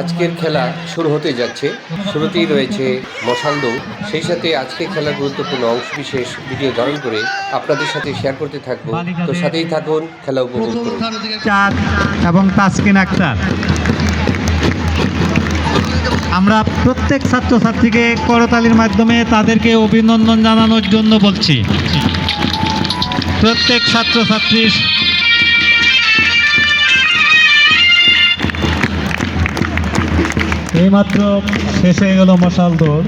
আজকের খেলা শুরু হতে যাচ্ছে। শুরুতেই রয়েছে মশাল দৌড় সেই সাথে আজকে খেলার গুরুত্বপূর্ণ অংশ বিশেষ ভিডিও ধারণ করে আপনাদের সাথে শেয়ার করতে থাকব। তো সাথেই থাকুন, খেলা উপভোগ এবং তাসকিন আক্তার। আমরা প্রত্যেক ছাত্রছাত্রীকে করতালির মাধ্যমে তাদেরকে অভিনন্দন জানানোর জন্য বলছি। প্রত্যেক ছাত্রছাত্রী এইমাত্র শেষ হয়ে গেল মশাল দৌড়।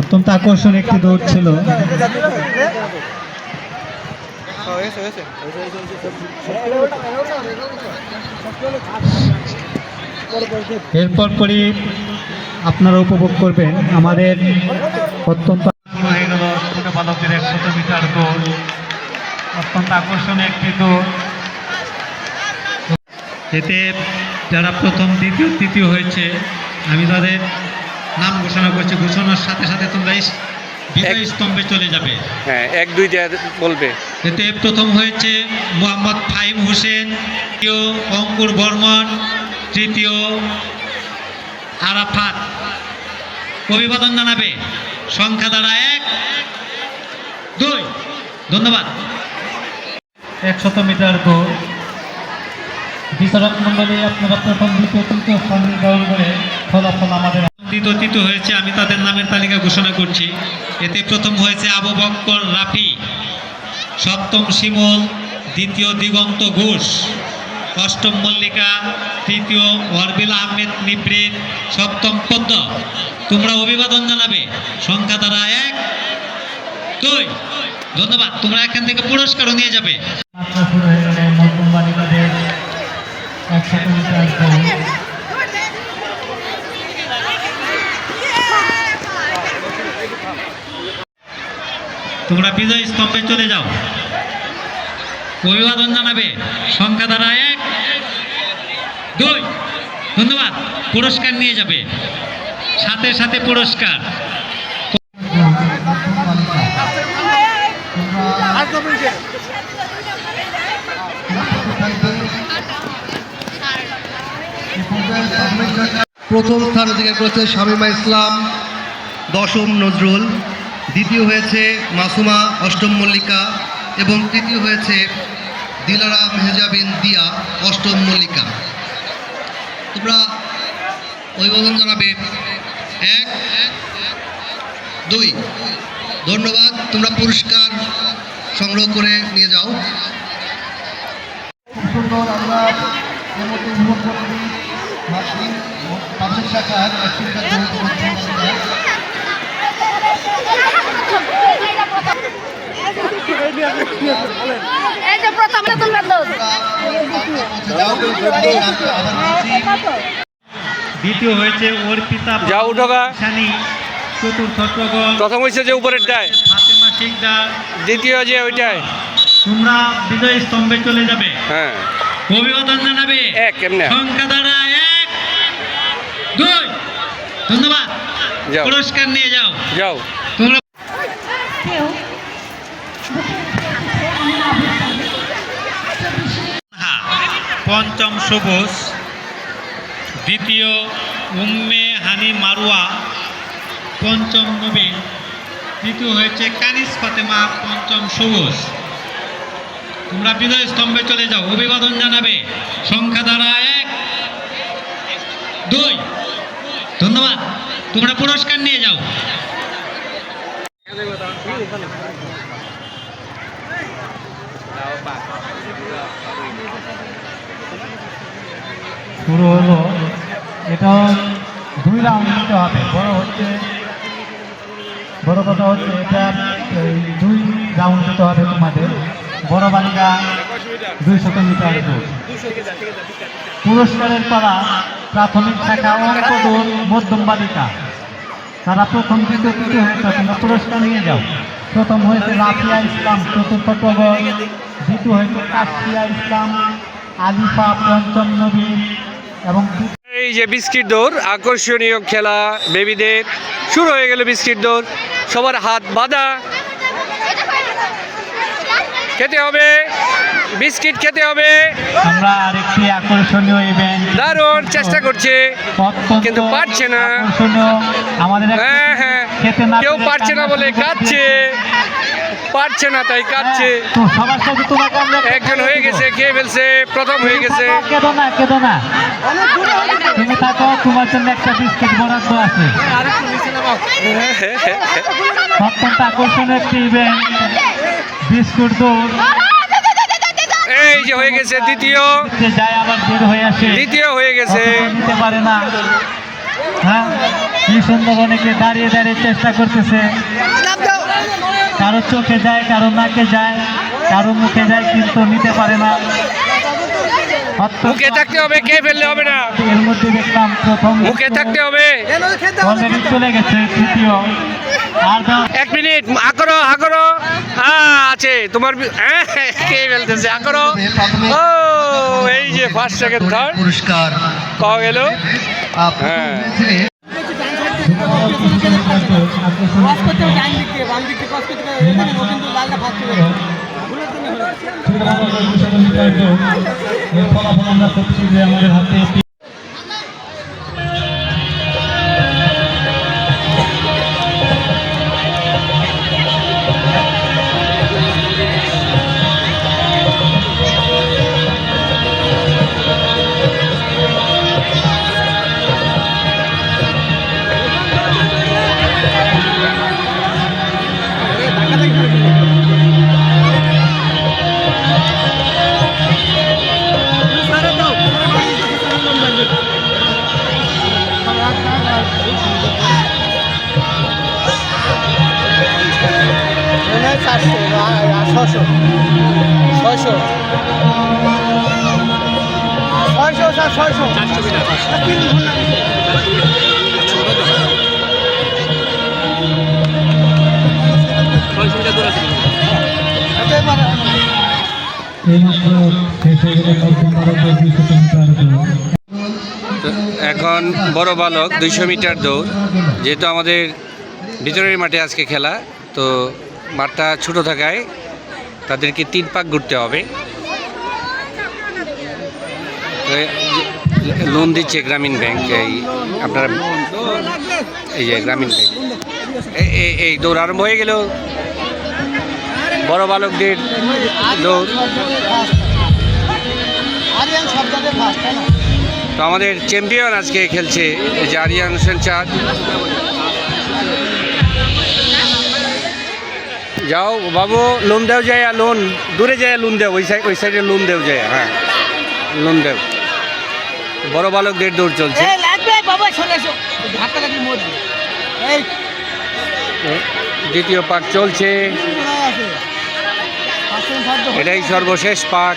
অত্যন্ত আকর্ষণ একটি দৌড় ছিল। এরপর পরই আপনারা উপভোগ করবেন আমাদের অত্যন্ত হয়ে গেল ছোট একশত মিটার দৌড়। অত্যন্ত আকর্ষণীয় একটি দৌড়। এতে যারা প্রথম দ্বিতীয় তৃতীয় হয়েছে আমি তাদের নাম ঘোষণা করছি। ঘোষণার সাথে সাথে তোমরা বিজয় স্তম্ভে চলে যাবে। হ্যাঁ এক দুই বলবে। এতে প্রথম হয়েছে মোহাম্মদ ফাহিম হোসেন দ্বিতীয় অঙ্কুর বর্মন তৃতীয় আরাফাত। অভিবাদন জানাবে। সংখ্যা দ্বারা এক দুই। ধন্যবাদ। একশত মিটার দৌড়। বিচারক মন্ডলী আপনারা প্রথম দ্বিতীয় তৃতীয় স্থান নির্ধারণ করে ফলাফল আমাদের দ্বিতীয় তৃতীয় হয়েছে আমি তাদের নামের তালিকা ঘোষণা করছি। এতে প্রথম হয়েছে আবু বক্কর রাফি সপ্তম শিমুল দ্বিতীয় দিগন্ত ঘোষ অষ্টম মল্লিকা তৃতীয় ওয়ারবিল আহমেদ নিপ্রিত সপ্তম পদ্ম। তোমরা অভিবাদন জানাবে। সংখ্যা দ্বারা এক দুই। ধন্যবাদ। তোমরা এখান থেকে পুরস্কারও নিয়ে যাবে। তোমরা বিজয় স্তম্ভে চলে যাও। অভিবাদন জানাবে সংখ্যা দ্বারা এক, দুই, ধন্যবাদ, পুরস্কার নিয়ে যাবে। সাথে সাথে পুরস্কার। প্রথম স্থান অধিকার করেছে শামীমা ইসলাম, দশম নজরুল, দ্বিতীয় হয়েছে মাসুমা অষ্টম মল্লিকা, এবং তৃতীয় হয়েছে দিলারা মেহজাবিন দিয়া অষ্টম মল্লিকা। তোমরা অভিবাদন জানাবে। এক, দুই, ধন্যবাদ। তোমরা পুরস্কার সংগ্রহ করে নিয়ে যাও। সুন্দর আমরা মাতৃ শাখার দ্বিতীয় হয়েছে অর্পিতা যাও উঠোগা। শানি চতুর্থ প্রথম হয়েছে যে উপরেরটায় দ্বিতীয় যে ওইটায়। তোমরা বিজয় স্তম্ভে চলে যাবে। হ্যাঁ। অভিবাদন জানাবে। এক এমনি সংখ্যা দ্বারা দুই। ধন্যবাদ। পুরস্কার নিয়ে যাও। যাও। তোমরা পঞ্চম সবুজ দ্বিতীয় উম্মে হানি মারুয়া পঞ্চম নবীন তৃতীয় হয়েছে কানিস ফাতেমা পঞ্চম সবুজ তোমরা বিজয় স্তম্ভে চলে যাও। অভিবাদন জানাবে। সংখ্যা দ্বারা এক দুই ধন্যবাদ তোমরা পুরস্কার নিয়ে যাও। শুরু হলো। এটা দুই রাউন্ড দিতে হবে। বড় হচ্ছে, বড় কথা হচ্ছে এটা দুই রাউন্ড দিতে হবে তোমাদের। বড় বালিকা দুইশত মিটার দৌড় পুরস্কারের পালা প্রাথমিক শাখা অঙ্ক দৌড় মধ্যম বালিকা। তারা প্রথম দ্বিতীয় তৃতীয় হয়েছে, তোমরা পুরস্কার নিয়ে যাও। প্রথম হয়েছে রাফিয়া ইসলাম, চতুর্থ প্রবল, দ্বিতীয় হয়েছে কাশিয়া ইসলাম, আলিফা পঞ্চম নবীন এবং এই যে বিস্কিট দৌড়, আকর্ষণীয় খেলা, বেবিদের। শুরু হয়ে গেল বিস্কিট দৌড়। সবার হাত বাঁধা। খেতে হবে। বিস্কিট খেতে হবে। আমরা আরেকটি আকর্ষণীয় ইভেন্ট দারুণ চেষ্টা করছে। কিন্তু পারছে না। আমাদের হ্যাঁ হ্যাঁ। কেউ পারছে না বলে কাঁদছে। পারছে না তাই কাঁদছে। হ্যাঁ, একটা একজন হয়ে গেছে খেয়ে ফেলছে প্রথম হয়ে গেছে। থাকো, কেঁদো না কেঁদো না। তুমি থাকো তোমার জন্য একটা বিস্কিট বরাদ্দ আছে। অত্যন্ত আকর্ষণীয় একটি ইভেন্ট বিস্কুট দৌড়। এই যে হয়ে গেছে দ্বিতীয়। দ্বিতীয় হয়ে গেছে। নিতে পারে না হ্যাঁ কি সুন্দর অনেকে দাঁড়িয়ে দাঁড়িয়ে চেষ্টা করতেছে। কারও চোখে যায় কারও নাকে যায় কারও মুখে যায় কিন্তু নিতে পারে না। মুখে থাকতে হবে খেয়ে ফেললে হবে না। এর মধ্যে দেখলাম প্রথম মুখে থাকতে হবে। চলে গেছে তৃতীয়। এক মিনিট আকরো আকরো হ্যাঁ আছে তোমার হ্যাঁ, খেয়ে ফেলতেছে আকরো ও এই যে ফার্স্ট সেকেন্ড থার্ড পুরস্কার। পাওয়া গেল। হ্যাঁ। ফলাফল আমরা করছি যে আমাদের হাতে একটি এইমাত্র শেষ হয়ে গেল নতুন ভারতের দুইশো মিটার দৌড় তো এখন বড় বালক, দুইশো মিটার দৌড়, যেহেতু আমাদের ভিতরের মাঠে আজকে খেলা, তো মাঠটা ছোট থাকায় তাদেরকে তিন পাক ঘুরতে হবে। লোন দিচ্ছে গ্রামীণ ব্যাংক, এই আপনার, এই যে গ্রামীণ ব্যাংক। এই দৌড় আরম্ভ হয়ে গেল। বড় বালকদের দৌড়। তো আমাদের চ্যাম্পিয়ন আজকে খেলছে আরিয়ান হোসেন চাঁদ। যাও বাবু লোন দেও যায় লোন। দূরে যায় লোন দেও ওই সাইড ওই সাইডে লোন দেও যায় হ্যাঁ। লোন দেও। বড় বালকদের দৌড় চলছে। দ্বিতীয় পাক চলছে। এটাই সর্বশেষ পাক।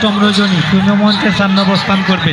অষ্টম রজনী তৃণমঞ্চের সামনে অবস্থান করবে।